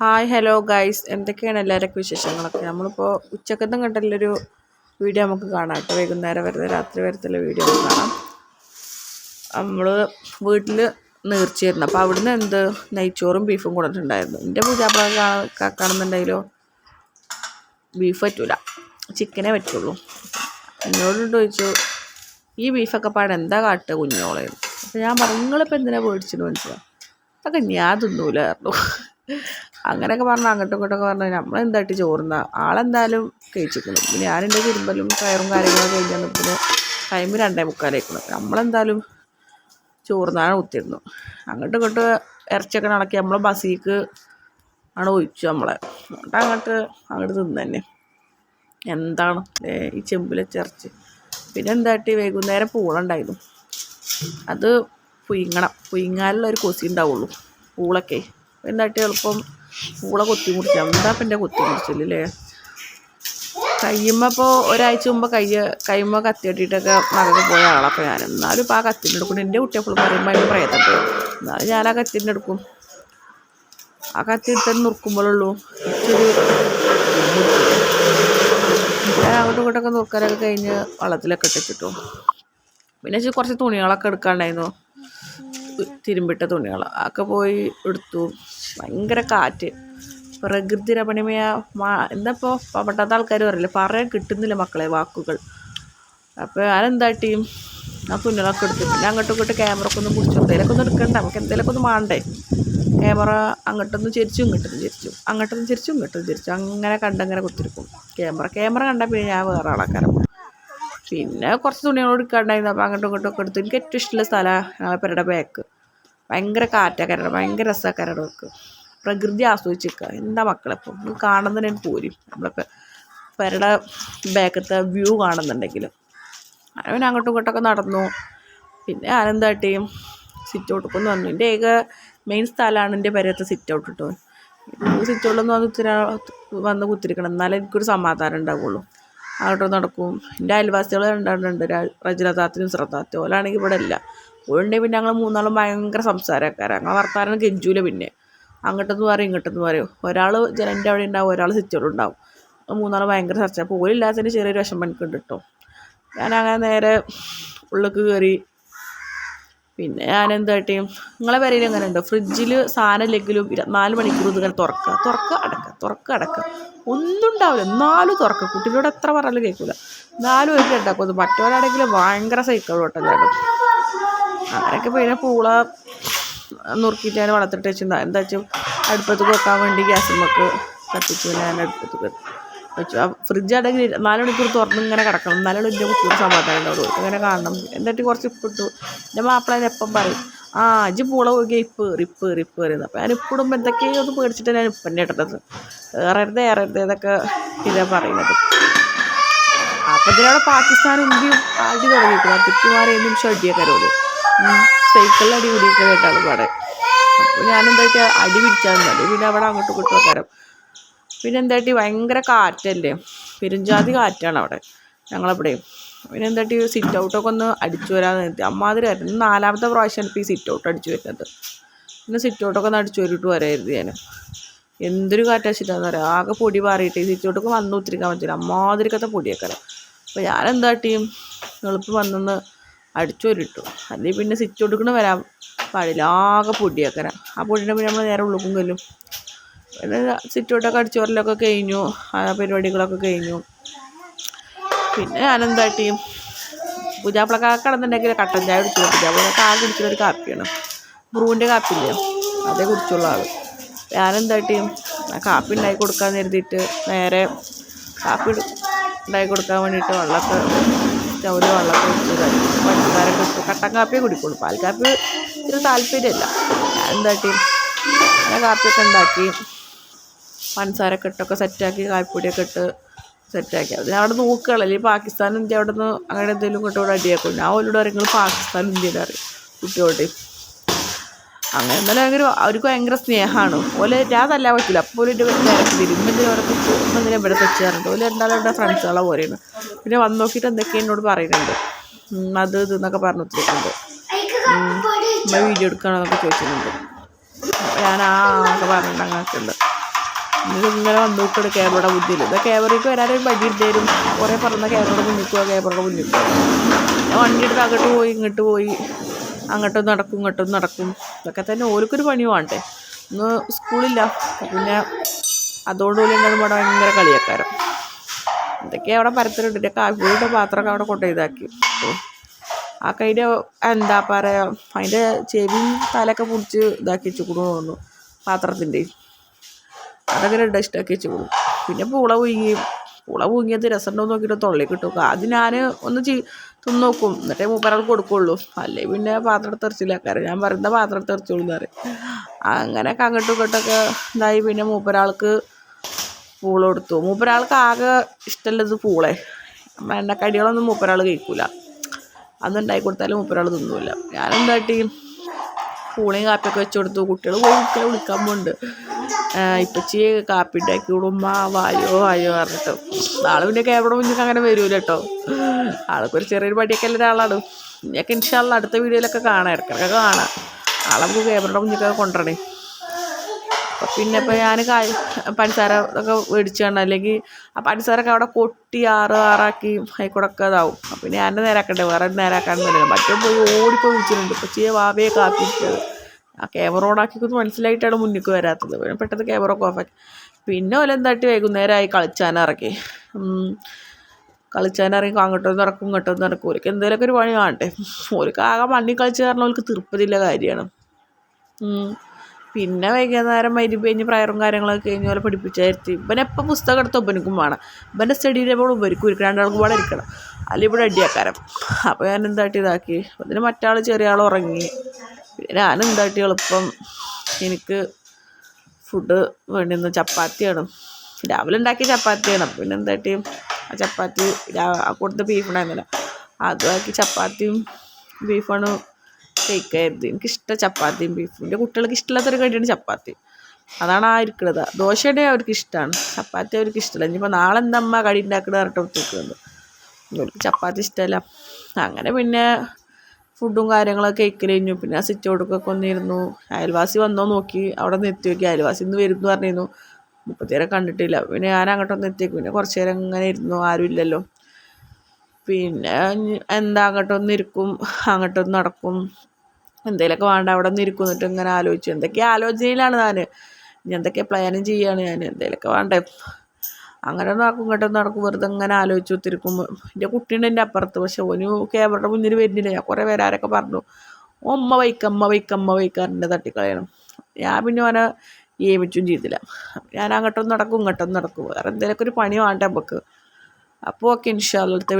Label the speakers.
Speaker 1: Hi hello guys. എന്തൊക്കെയാണ് എല്ലാവരൊക്കെ വിശേഷങ്ങളൊക്കെ? നമ്മളിപ്പോൾ ഉച്ചക്കത്തും കണ്ടല്ലൊരു വീഡിയോ നമുക്ക് കാണാം കേട്ടോ. വൈകുന്നേരം വരുന്ന രാത്രി വരത്തുള്ള വീഡിയോ നമുക്ക് കാണാം. നമ്മൾ വീട്ടിൽ നീർച്ചയായിരുന്നു. അപ്പോൾ അവിടുന്ന് എന്ത് നെയ്ച്ചോറും ബീഫും കൊണ്ടിട്ടുണ്ടായിരുന്നു എന്റെ പൂജാപ്രാ കാണുന്നുണ്ടെങ്കിലോ ബീഫ് പറ്റൂല. ചിക്കനേ പറ്റുള്ളൂ. എന്നോട് ചോദിച്ചു ഈ ബീഫൊക്കെ പാടെ എന്താ കാട്ടുക കുഞ്ഞോളെ? അപ്പോൾ ഞാൻ പറഞ്ഞു നിങ്ങളിപ്പോൾ എന്തിനാണ് മേടിച്ചെന്ന് മനസ്സിലാവും അതൊക്കെ ഞാൻ തിന്നൂല പറഞ്ഞു. അങ്ങനെയൊക്കെ പറഞ്ഞ് അങ്ങോട്ടും ഇങ്ങോട്ടൊക്കെ പറഞ്ഞ് നമ്മളെന്തായിട്ട് ചോറുന്ന? ആളെന്തായാലും കഴിച്ചിരിക്കണം. പിന്നെ ഞാനെന്റെ തിരുമ്പലും കയറും കാര്യങ്ങളൊക്കെ കഴിഞ്ഞ് വന്നപ്പോൾ ടൈം രണ്ടേ മുക്കാലേക്കണം നമ്മളെന്തായാലും ചോറുന്നാണ് ഒത്തിരുന്നു അങ്ങോട്ടും ഇങ്ങോട്ട് ഇറച്ചിയൊക്കെ നടക്കി നമ്മളെ ബസ്സിക്ക് ആണ് ഒഴിച്ചു നമ്മളെ. എന്നിട്ട് അങ്ങോട്ട് അങ്ങോട്ട് തിന്നു തന്നെ എന്താണ് ഈ ചെമ്പിലെ ചിറച്ച് പിന്നെ എന്താട്ടി? വൈകുന്നേരം പൂളുണ്ടായിരുന്നു. അത് പുയിങ്ങണം പുയിങ്ങാനുള്ള ഒരു കൊസി ഉണ്ടാവുള്ളൂ. പൂളൊക്കെ. എന്തായിട്ട് എളുപ്പം പൂള കൊത്തി മുറിച്ചാൽ എന്താ ഇപ്പം എന്റെ കൊത്തി മുറിച്ചില്ലേ കയ്യുമ്പോൾ ഒരാഴ്ച മുമ്പ് കയ്യ കയ്യുമ്പോൾ കത്തി കെട്ടിയിട്ടൊക്കെ മകൾക്ക് പോയ ആളപ്പോൾ ഞാൻ. എന്നാലും ഇപ്പോൾ ആ കത്തിന്റെ എടുക്കും എന്റെ കുട്ടി എപ്പോഴും പറയുമ്പോൾ അതിന് പ്രയത്തട്ട് എന്നാലും ഞാൻ ആ കത്തിന്റെ എടുക്കും ആ കത്തി എടുത്തത് നുറുക്കുമ്പോഴുള്ളൂ ഇച്ചിരി ഞാൻ അങ്ങോട്ടും ഇങ്ങോട്ടൊക്കെ നുറുക്കാനൊക്കെ കഴിഞ്ഞ് വെള്ളത്തിലൊക്കെ ഇട്ടിട്ടു പിന്നെ കുറച്ച് തുണികളൊക്കെ എടുക്കാണ്ടായിരുന്നു. തിരുമ്പിട്ട തുണികൾ അതൊക്കെ പോയി എടുത്തു. ഭയങ്കര കാറ്റ്. പ്രകൃതി രമണീയ എന്താ ഇപ്പോൾ പറ്റാത്ത ആൾക്കാർ പറയില്ലേ പറയാൻ കിട്ടുന്നില്ല മക്കളെ വാക്കുകൾ. അപ്പോൾ ഞാനെന്താട്ടി ആ തുന്നലൊക്കെ എടുത്തു. പിന്നെ അങ്ങോട്ടും ഇങ്ങോട്ടും ക്യാമറ ഒക്കെ ഒന്ന് പിടിച്ചു എന്തെങ്കിലുമൊക്കെ ഒന്ന് എടുക്കണ്ട. നമുക്ക് എന്തെങ്കിലുമൊക്കെ ഒന്ന് മാണ്ടേ? ക്യാമറ അങ്ങോട്ടൊന്ന് ചിരിച്ചു ഇങ്ങോട്ടൊന്ന് ചിരിച്ചു. അങ്ങോട്ടൊന്ന് ചിരിച്ചു ഇങ്ങോട്ടൊന്ന് ചിരിച്ചു. അങ്ങനെ കണ്ടങ്ങനെ കുത്തിരിക്കും. ക്യാമറ ക്യാമറ കണ്ടാൽ പിന്നെ ഞാൻ വേറെ ആളാക്കാരം പിന്നെ കുറച്ച് തുണികൾ എടുക്കാണ്ടായിരുന്നു. അപ്പോൾ അങ്ങോട്ടും ഇങ്ങോട്ടും ഒക്കെ എടുത്തു. എനിക്ക് ഏറ്റവും ഇഷ്ടമുള്ള സ്ഥലമാണ് ഞങ്ങളെ പേരുടെ ബാക്ക് ഭയങ്കര കാറ്റാക്കാരുടെ ഭയങ്കര രസക്കാരുടെ വെക്ക് പ്രകൃതി ആസ്വദിച്ചിരിക്കുക. എന്താ മക്കളിപ്പം കാണുന്നതിന് എനിക്ക് പോരും. നമ്മളൊക്കെ പെരുടെ ബാക്കത്തെ വ്യൂ കാണുന്നുണ്ടെങ്കിൽ പിന്നെ അങ്ങോട്ടും ഇങ്ങോട്ടൊക്കെ നടന്നു. പിന്നെ ഞാനെന്താട്ടി സിറ്റ് ഒന്ന് വന്നു. എന്റെ ഏക മെയിൻ സ്ഥലമാണ് എന്റെ പേരത്തെ സിറ്റ് ഔട്ട് കിട്ടും സിറ്റ് ഔട്ടിലൊന്നും വന്ന് കുത്തിരി വന്ന് കുത്തിരിക്കണം. എന്നാലേ എനിക്കൊരു സമാധാനം ഉണ്ടാവുള്ളൂ. അങ്ങോട്ട് നടക്കും. എന്റെ അയൽവാസികൾ രണ്ടാണ്ടുണ്ട് റജലതാത്തിനും ശ്രദ്ധാത്തും ഓലാണെങ്കിൽ ഇവിടെ ഇല്ല. ഓളുണ്ടെങ്കിൽ പിന്നെ ഞങ്ങൾ മൂന്നാളും ഭയങ്കര സംസാരക്കാരാണ് ഞങ്ങൾ വർത്താനം കെഞ്ചൂല പിന്നെ. അങ്ങോട്ടെന്ന് പറയും ഇങ്ങോട്ടെന്ന് പറയും. ഒരാൾ ജനന്റെ അവിടെ ഉണ്ടാവും ഒരാൾ സിറ്റോടെ ഉണ്ടാവും. മൂന്നാൾ ഭയങ്കര ചർച്ച അപ്പോൾ ഓലില്ലാത്തതിന് ചെറിയൊരു വിഷമം എനിക്കുണ്ട് കേട്ടോ. ഞാൻ അങ്ങനെ നേരെ ഉള്ളിലേക്ക് കയറി പിന്നെ ഞാൻ എന്തായിട്ട് നിങ്ങളെ പേരയിൽ എങ്ങനെ ഉണ്ട്? ഫ്രിഡ്ജിൽ സാധനം ഇല്ലെങ്കിലും ഇരുപത്തിനാല് മണിക്കൂർ ഇതിങ്ങനെ തുറക്കുക. തുറക്കുക അടക്കുക തുറക്കുക അടക്കുക. ഒന്നും ഉണ്ടാവില്ല. എന്നാലും തുറക്കുക. കുട്ടികളോട് എത്ര പറഞ്ഞാലും കേൾക്കില്ല എന്നാലും ഒരു ഉണ്ടാക്കും മറ്റവരാണെങ്കിൽ ഭയങ്കര സൈക്കിൾ ഓട്ടം ചാടും അങ്ങനെയൊക്കെ പിന്നെ പൂള നുറുക്കിയിട്ട് ഞാൻ വളർത്തിട്ട് വെച്ചിട്ടുണ്ടാ. എന്താ വെച്ചാൽ അടുപ്പത്ത് വെക്കാൻ വേണ്ടി ഗ്യാസ് നമുക്ക് കത്തിച്ച് ഞാൻ അടുപ്പത്ത് വെച്ചു. ആ ഫ്രിഡ്ജ് ആണെങ്കിൽ നാല് മണിക്കൂർ തുറന്ന് ഇങ്ങനെ കിടക്കണം. എന്നാലും എന്റെ കുട്ടിയുടെ സമാധാനം ഉണ്ടാവുള്ളൂ. ഇങ്ങനെ കാണണം. എന്നിട്ട് കുറച്ച് ഇപ്പിട്ടു എന്റെ മാപ്പിള എപ്പം പറയും? ആ അജ് പൂള പോയി ഇപ്പ് റിപ്പ് റിപ്പ് വരുന്നത് അപ്പോൾ ഞാൻ ഇപ്പിടുമ്പോൾ എന്തൊക്കെയോ ഒന്ന് പേടിച്ചിട്ട് ഞാൻ ഇപ്പം തന്നെ ഇട്ടത് ഏറരുത് ഏറരുത് ഇതൊക്കെ ഇതാ പറയുന്നത്. അപ്പം ഇതിനവിടെ പാകിസ്ഥാൻ ഇന്ത്യയും അടി തുടങ്ങിയിരിക്കുന്നു തിക്കുമാരെ എന്നും ഷഡിയക്കാരോട് സൈക്കിളിൽ അടി കൂടിയൊക്കെ കേട്ടാണ് പാടെ. അപ്പോൾ ഞാനെന്തായിട്ട് അടി പിടിച്ചാൽ മതി പിന്നെ അവിടെ അങ്ങോട്ട് ഇങ്ങോട്ടും വെക്കാരം പിന്നെ എന്തായിട്ട് ഭയങ്കര കാറ്റല്ലേ? പെരുഞ്ചാതി കാറ്റാണ് അവിടെ. ഞങ്ങളവിടെ. പിന്നെ എന്തായിട്ട് സിറ്റ് ഔട്ടൊക്കെ ഒന്ന് അടിച്ചു വരാൻ നിർത്തി അമ്മാതിരി ആയിരുന്നു. നാലാമത്തെ പ്രാവശ്യമാണ് ഇപ്പോൾ ഈ സിറ്റ് ഔട്ട് അടിച്ചു വരുന്നത്. പിന്നെ സിറ്റ് ഔട്ടൊക്കെ ഒന്ന് അടിച്ചു വരിട്ട് വരായിരുന്നു ഞാൻ എന്തൊരു കാറ്റാച്ചിട്ടാന്ന് പറയാം ആകെ പൊടി പാറിയിട്ട് ഈ സിറ്റ് ഔട്ടൊക്കെ വന്ന് ഉത്തിരിക്കാൻ പറ്റില്ല. അമ്മാതിരിക്കത്തെ പൊടിയൊക്കെ അപ്പോൾ ഞാൻ എന്താട്ടിയും എളുപ്പം വന്നെന്ന് അടിച്ചു വരിട്ടു അല്ലെങ്കിൽ പിന്നെ സ്വിച്ച് കൊടുക്കണ വരാൻ പാടില്ല ആകെ പൊടിയാക്കരാ. ആ പൊടിയുടെ പിന്നെ നമ്മൾ നേരെ ഉള്ളുക്കും കൊല്ലും. പിന്നെ സിറ്റ് ഔട്ടൊക്കെ അടിച്ചു വരലൊക്കെ കഴിഞ്ഞു ആ പരിപാടികളൊക്കെ കഴിഞ്ഞു. പിന്നെ ഞാനെന്താട്ടി? പൂജാപ്പിളക്ക കിടന്നുണ്ടെങ്കിൽ കട്ടൻ ചായ കുടിച്ചു പൂജാപ്പിളക്ക ആ കുടിച്ചൊരു കാപ്പിയാണ്. ബ്രൂവിന്റെ കാപ്പില്ലേ അതേ കുടിച്ചുള്ള ആൾ ഞാനെന്തായിട്ടും ആ കാപ്പി ഉണ്ടാക്കി കൊടുക്കാൻ കരുതിയിട്ട് നേരെ കാപ്പി ഉണ്ടാക്കി കൊടുക്കാൻ വേണ്ടിയിട്ട് വെള്ളമൊക്കെ സ്റ്റൗവിൽ വെള്ളമൊക്കെ കഴിക്കും. പഞ്ചസാരൊക്കെ ഇട്ട് കട്ടൻ കാപ്പിയെ കുടിക്കുള്ളൂ. പാൽ കാപ്പി ഇത്തിരി താല്പര്യമില്ല. എന്താക്കി ഞാൻ കാപ്പിയൊക്കെ ഉണ്ടാക്കി പഞ്ചസാരൊക്കെ ഇട്ടൊക്കെ സെറ്റാക്കി കാപ്പിപ്പൊടിയൊക്കെ ഇട്ട് സെറ്റാക്കി. അത് ഞാൻ അവിടെ നോക്കുകയല്ലേ അല്ലെങ്കിൽ പാകിസ്ഥാൻ ഇന്ത്യ അവിടെ നിന്ന് അങ്ങനെ എന്തെങ്കിലും കൊണ്ടുകൂടെ അടിയാക്കും. ഞാൻ ഓരോട് പറയുന്നത് പാകിസ്ഥാൻ ഇന്ത്യയിൽ അറിയും അങ്ങനെ എന്നാലും ഭയങ്കര അവർക്ക് ഭയങ്കര സ്നേഹമാണ് ഓലെ ഞാൻ തല്ലാൻ പറ്റില്ല അപ്പോൾ ഒരു നേരത്തെ വരും. ഇന്നെന്തിനും അവിടെ തെച്ച് ഇന്നെന്തിനും ഇവിടെ തെച്ച് ഓലെ രണ്ടാളും എന്റെ ഫ്രണ്ട്സുകളെ പോലെയാണ്. പിന്നെ വന്ന് നോക്കിയിട്ട് എന്തൊക്കെയാണ് എന്നോട് പറയുന്നുണ്ട്. അത് ഇത് എന്നൊക്കെ പറഞ്ഞു വെച്ചിട്ടുണ്ട് നമ്മൾ വീഡിയോ എടുക്കണമെന്നൊക്കെ ചോദിച്ചിട്ടുണ്ട്. ഞാൻ ആ ഒക്കെ പറഞ്ഞിട്ട് അങ്ങനെയൊക്കെ ഉണ്ട് എന്നിട്ട് ഇങ്ങനെ വന്നു നോക്കണ് ക്യാമറയുടെ മുന്നിൽ. ഇതാ ക്യാമറയ്ക്ക് വരാനൊരു വഴി ഉണ്ടായിരുന്നു കുറേ പറഞ്ഞ ക്യാമറയുടെ മുന്നിൽ പോവാ ക്യാമറയുടെ മുന്നിൽ പോവാ. ഞാൻ വണ്ടി എടുത്ത് അങ്ങോട്ട് പോയി ഇങ്ങോട്ട് പോയി. അങ്ങോട്ടും നടക്കും ഇങ്ങോട്ടും നടക്കും. ഇതൊക്കെ തന്നെ ഓർക്കൊരു പണി വേണ്ടേ ഇന്ന് സ്കൂളില്ല. പിന്നെ അതുകൊണ്ട് പോലും എന്നോട് ഇവിടെ ഭയങ്കര കളിയാക്കാരം. എന്തൊക്കെയാണ് അവിടെ പരത്തിലുണ്ട്. എന്റെ പാത്രമൊക്കെ അവിടെ കൊണ്ടു ഇതാക്കി. ആ കൈന്റെ എന്താ പറയുക അതിന്റെ ചെവിയും തലയൊക്കെ പിടിച്ച് ഇതാക്കി വെച്ച് തോന്നുന്നു പാത്രത്തിന്റെ. അതൊക്കെ ഡസ്റ്റാക്കി ഇഷ്ടമാക്കി കൊടുക്കും പിന്നെ പൂള പുഴുങ്ങി പൂള പൂങ്ങിയത് രസമുണ്ടോ നോക്കിയിട്ട് തൊള്ളി കിട്ടും അത് ഞാൻ ഒന്ന് ചീ തിന്ന് നോക്കും. എന്നിട്ടേ മൂപ്പരാൾ കൊടുക്കുള്ളൂ. അല്ലേ പിന്നെ പാത്രം തെറിച്ചില്ലാക്കാറ് ഞാൻ പറയുന്ന പാത്രം തെറിച്ചോളൂ എന്ന് പറയും. അങ്ങനെയൊക്കെ അങ്ങോട്ടും ഇങ്ങോട്ടൊക്കെ ഇതായി. പിന്നെ മൂപ്പരാൾക്ക് പൂൾ കൊടുത്തു. മൂപ്പരാൾക്ക് ആകെ ഇഷ്ടമുള്ളത് പൂളെ. എണ്ണക്കടികളൊന്നും മൂപ്പരാൾ കഴിക്കൂല. അതുണ്ടാക്കി കൊടുത്താലും മൂപ്പരാൾ തിന്നൂല. ഞാനെന്താട്ടി? പൂളയും കാപ്പിയൊക്കെ വെച്ച് കൊടുത്തു. കുട്ടികൾ പോയി കുട്ടികളെ വിളിക്കാൻ പോകുന്നുണ്ട് ഇപ്പച്ചി കാപ്പി ഉണ്ടാക്കി വിടുമ്മ വായോ വായോ പറഞ്ഞിട്ട്. ആൾ പിന്നെ ക്യാമറ മുന്നിൽ അങ്ങനെ വരൂല കേട്ടോ. ആൾക്കൊരു ചെറിയൊരു പടിയൊക്കെ ഉള്ള ഒരാളാണ്. ഇനിയൊക്കെ ഇൻഷാള്ള അടുത്ത വീഡിയോയിലൊക്കെ കാണാം ഇടയ്ക്കൊക്കെ കാണാം. ആളെ നമുക്ക് ക്യാമറയുടെ മുന്നിലൊക്കെ കൊണ്ടുവരണേ. പിന്നെ ഇപ്പം ഞാൻ കായ് പഞ്ചസാര ഒക്കെ മേടിച്ചാണ് അല്ലെങ്കിൽ ആ പഞ്ചസാരൊക്കെ അവിടെ കൊട്ടി ആറ് ആറാക്കി ആയിക്കൂടൊക്കെ ഇതാവും. അപ്പം ഞാൻ നേരാക്കണ്ടേ? വേറെ നേരാക്കാനൊന്നുമില്ല മറ്റേ പോയി ഓടിപ്പോയി വിളിച്ചിട്ടുണ്ട്. ഇപ്പം ചെയ്യ വാവയെ കാത്തിരിച്ചത് ആ ക്യാമറ ഓണാക്കിക്കൊന്ന് മനസ്സിലായിട്ടാണ് മുന്നിക്ക് വരാത്തത്. പിന്നെ പെട്ടെന്ന് ക്യാമറ ഒക്കെ ഓഫാക്കി പിന്നെ ഓല എന്താട്ടി വൈകുന്നേരമായി കളിച്ചാനിറക്കി കളിച്ചാനിറങ്ങി അങ്ങോട്ടൊന്നും ഇറക്കും ഇങ്ങോട്ടൊന്നും ഇറക്കും ഓർക്ക് എന്തെങ്കിലുമൊക്കെ ഒരു പണി കാണട്ടെ ഓർക്ക് ആകെ മണ്ണി കളിച്ച് കാരണം ഓർക്ക് തീർപ്പതില്ല കാര്യമാണ്. പിന്നെ വൈകുന്നേരം മരി കഴിഞ്ഞ് പ്രയറും കാര്യങ്ങളൊക്കെ കഴിഞ്ഞ് പോലെ പഠിപ്പിച്ചായിരുത്തി ഇവനെ എപ്പോൾ പുസ്തകം എടുത്ത് ഒപ്പനിക്കും വേണം ഇവന്റെ സ്റ്റഡി ടേബിൾ ഉപരിക്കും ഇരിക്കണം രണ്ടാൾക്കും ഇവിടെ ഇരിക്കണം. അല്ലെങ്കിൽ ഇവിടെ അടിയാക്കാരം അപ്പോൾ ഞാൻ എന്താട്ടി ഇതാക്കി. അതിന് മറ്റാൾ ചെറിയ ആൾ ഉറങ്ങി. ഞാൻ എന്താട്ടി എളുപ്പം? എനിക്ക് ഫുഡ് വേണ്ടിയിരുന്ന ചപ്പാത്തിയാണ് രാവിലെ ഉണ്ടാക്കിയ ചപ്പാത്തിയാണ് പിന്നെ എന്താട്ടി? ആ ചപ്പാത്തി കൊടുത്ത ബീഫുണ്ടായിരുന്നില്ല അതുമാക്കി ചപ്പാത്തിയും ബീഫാണ് കഴിക്കായിരുന്നു എനിക്കിഷ്ടം ചപ്പാത്തിയും ബീഫും എന്റെ കുട്ടികൾക്ക് ഇഷ്ടമില്ലാത്തൊരു കടിയാണ് ചപ്പാത്തി. അതാണ് ആ ഇരിക്കുന്നത് ദോശയുടെ അവർക്ക് ഇഷ്ടമാണ് ചപ്പാത്തി അവർക്ക് ഇഷ്ടമല്ല. ഇനിയിപ്പോൾ നാളെ എന്താ അമ്മ കടി ഉണ്ടാക്കണ പറഞ്ഞിട്ട് അവർക്ക് ചപ്പാത്തി ഇഷ്ടമല്ല. അങ്ങനെ പിന്നെ ഫുഡും കാര്യങ്ങളൊക്കെ കഴിക്കൽ കഴിഞ്ഞു പിന്നെ ആ സ്വിച്ച് കൊടുക്കൊക്കെ ഒന്നിരുന്നു അയൽവാസി വന്നോ നോക്കി. അവിടെ നിന്ന് എത്തി നോക്കി. അയൽവാസി ഇന്ന് വരും എന്ന് പറഞ്ഞിരുന്നു. മുപ്പത്തേരെ കണ്ടിട്ടില്ല. പിന്നെ ഞാൻ അങ്ങോട്ടൊന്ന് എത്തിയേക്കും. പിന്നെ കുറച്ച് നേരം ഇങ്ങനെ ഇരുന്നു. ആരും ഇല്ലല്ലോ. പിന്നെ എന്താ അങ്ങോട്ടൊന്ന് ഇരിക്കും. അങ്ങോട്ടൊന്ന് നടക്കും. എന്തെങ്കിലുമൊക്കെ വേണ്ട അവിടെ നിന്ന് ഇരിക്കും എന്നിട്ട് ഇങ്ങനെ ആലോചിച്ചു. എന്തൊക്കെ ആലോചനയിലാണ് ഞാൻ ഇനി എന്തൊക്കെ പ്ലാനും ചെയ്യാണ് ഞാൻ എന്തെങ്കിലുമൊക്കെ വേണ്ടേ? അങ്ങനെ നടക്കും ഇങ്ങോട്ട് നടക്കും വെറുതെ ഇങ്ങനെ ആലോചിച്ച് ഒത്തിരിക്കുമ്പോൾ എന്റെ കുട്ടീന്റെ എന്റെ അപ്പുറത്ത് പക്ഷെ ഓന് ക്യാമറയുടെ മുന്നിൽ വരുന്നില്ല. ഞാൻ കുറേ വരാരൊക്കെ പറഞ്ഞു ഉമ്മ വൈക്കമ്മ വൈക്കമ്മ വൈക്കാറിന്റെ തട്ടിക്കളയണം. ഞാൻ പിന്നെ ഓനെ ഏമിച്ചും ചെയ്തില്ല. ഞാൻ അങ്ങോട്ടൊന്നും നടക്കും ഇങ്ങോട്ടൊന്നും നടക്കും. വേറെ എന്തെങ്കിലുമൊക്കെ ഒരു പണി വേണ്ട നമുക്ക്. അപ്പോൾ ഓക്കെ ഇൻഷാല്ലത്തെ